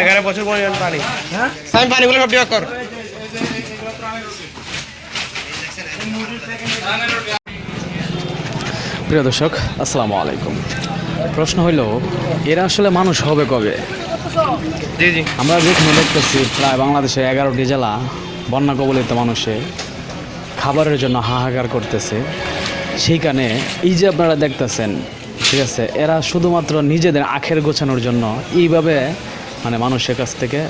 এখানে প্রচুর পরিমাণ পানি সাইম পানিগুলো সব বিভাগ কর। প্রিয় দর্শক আসসালামু আলাইকুম। প্রশ্ন হইল এরা আসলে মানুষ হবে কবে? জি জি। আমরা যেখানে দেখতেছি প্রায় বাংলাদেশে এগারোটি জেলা বন্যা কবলিত মানুষে খাবারের জন্য হাহাকার করতেছে। সেইখানে এই যে আপনারা দেখতেছেন, ঠিক আছে, এরা শুধুমাত্র নিজেদের আখের গোছানোর জন্য এইভাবে মানে মানুষের কাছ থেকে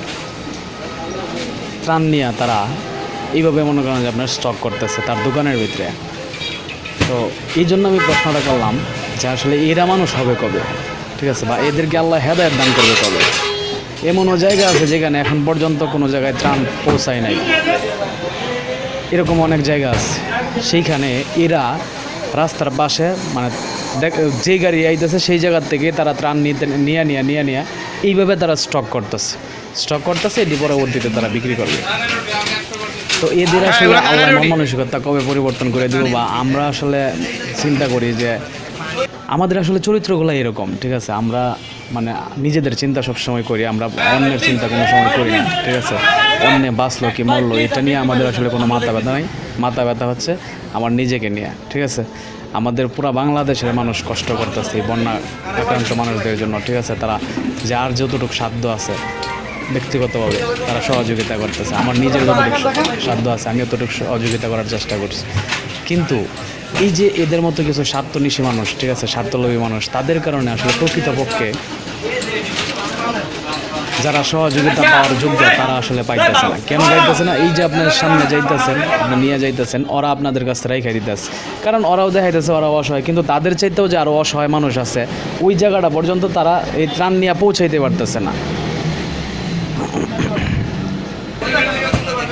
ত্রাণ নিয়ে তারা এইভাবে মনে করেন যে আপনার স্টক করতেছে তার দোকানের ভিতরে। তো এই জন্য আমি প্রশ্নটা করলাম যে আসলে এরা মানুষ হবে কবে? ঠিক আছে, বা এদেরকে আল্লাহ হেদায়ত দান করবে কবে? এমনও জায়গা আছে যেখানে এখন পর্যন্ত কোনো জায়গায় ত্রাণ পৌঁছায় নাই। এরকম অনেক জায়গা আছে। সেইখানে এরা রাস্তার পাশে মানে দেখ যে গাড়ি আইতেছে সেই জায়গার থেকে তারা ত্রাণ নিতে নিয়ে নিয়ে নিয়ে নিয়ে এইভাবে তারা স্টক করতেছে। স্টক করতেছে এটি পরবর্তীতে তারা বিক্রি করবে। তো এদের আসলে আল্লাহ মানসিকতা কবে পরিবর্তন করে দেবো বা আমরা আসলে চিন্তা করি যে আমাদের আসলে চরিত্রগুলো এরকম, ঠিক আছে? আমরা মানে নিজেদের চিন্তা সবসময় করি, আমরা অন্যের চিন্তা কোনো সময় করি না, ঠিক আছে? অন্যে বাঁচলো কি মরলো, এটা নিয়ে আমাদের আসলে কোনো মাথা ব্যথা নাই। মাথা ব্যথা হচ্ছে আমার নিজেকে নিয়ে, ঠিক আছে? আমাদের পুরা বাংলাদেশের মানুষ কষ্ট করতেছে এই বন্যা আক্রান্ত মানুষদের জন্য, ঠিক আছে? তারা যার যতটুকু সাধ্য আছে, ব্যক্তিগতভাবে তারা সহযোগিতা করতেছে। আমার নিজের যতটুকু সাধ্য আছে, আমি অতটুকু সহযোগিতা করার চেষ্টা করছি। কিন্তু এই যে এদের মতো কিছু স্বার্থনিশী মানুষ, ঠিক আছে, স্বার্থলোভী মানুষ, তাদের কারণে আসলে প্রকৃতপক্ষে যারা সহযোগিতা পাওয়ার যোগ্য, তারা আসলে পাইতেছে না। কেন যাইতেছে না? এই যে আপনার সামনে যাইতেছেন, আপনি নিয়ে যাইতেছেন, ওরা আপনাদের কাছ থেকে রেখে দিতেছে। কারণ ওরাও দেখাইতেছে ওরা অসহায়, কিন্তু তাদের চাইতেও যে আরও অসহায় মানুষ আছে, ওই জায়গাটা পর্যন্ত তারা এই ত্রাণ নিয়ে পৌঁছাইতে পারতেছে না।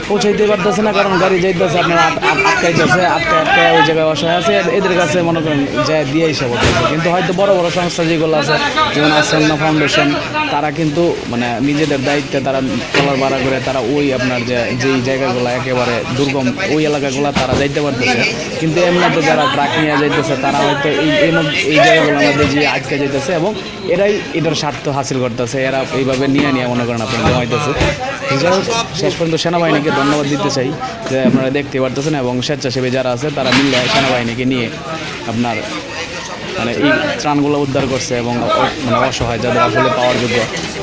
পৌঁছাইতে পারতেছে না, কারণ গাড়ি যাইতেছে আপনার আট- আট- আটকাইতেছে আটকায় আটকায় ওই জায়গায় অসহায় আছে। এদের কাছে মনে করেন যায় দিয়ে হিসাব কিন্তু হয়তো বড় বড় সংস্থা যেগুলো আছে, যেমন আসন্না ফাউন্ডেশন, তারা কিন্তু মানে নিজেদের দায়িত্বে তারা ট্রলার ভাড়া করে তারা ওই আপনার যে যেই জায়গাগুলো একেবারে দুর্গম, ওই এলাকাগুলো তারা যাইতে পারতেছে। কিন্তু এমনিতে যারা ট্রাক নিয়ে যাইতেছে, তারা হয়তো এই এই এই জায়গাগুলোর মধ্যে যে আটকে যাইতেছে এবং এরাই এটার স্বার্থ হাসিল করতেছে। এরা এইভাবে নিয়ে নিয়ে মনে করেন আপনার জমাইতেছে শেষ পর্যন্ত সেনাবাহিনীকে ধন্যবাদ দিতে চাই যে আপনারা দেখতে পারতেছেন এবং স্বেচ্ছাসেবী যারা আছে, তারা মিলে সেনাবাহিনীকে নিয়ে আপনার মানে এই ত্রাণগুলো উদ্ধার করছে এবং মানে অসহায় যাদের আসলে পাওয়ার যোগ্য,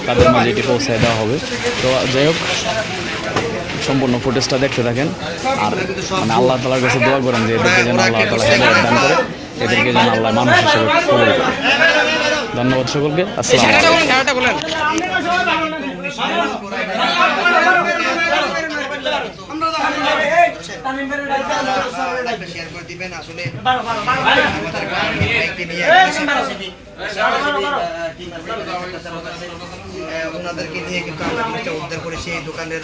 তাদের মাঝে এটি পৌঁছায় দেওয়া হবে। তো যাই হোক, সম্পূর্ণ ফুটেজটা দেখতে থাকেন। আর মানে আল্লাহ তালার কাছে দোয়া করেন যে এদেরকে যেন আল্লাহ তালা হেদায়ত দান করে, এদেরকে যেন আল্লাহ মানুষ হিসেবে ধন্যবাদ সকলকে। আসসালামু শেয়ার করে দিবেন আসলে আমাদের ওনাদেরকে নিয়ে কিন্তু আমরা উদ্ধার করেছি এই দোকানের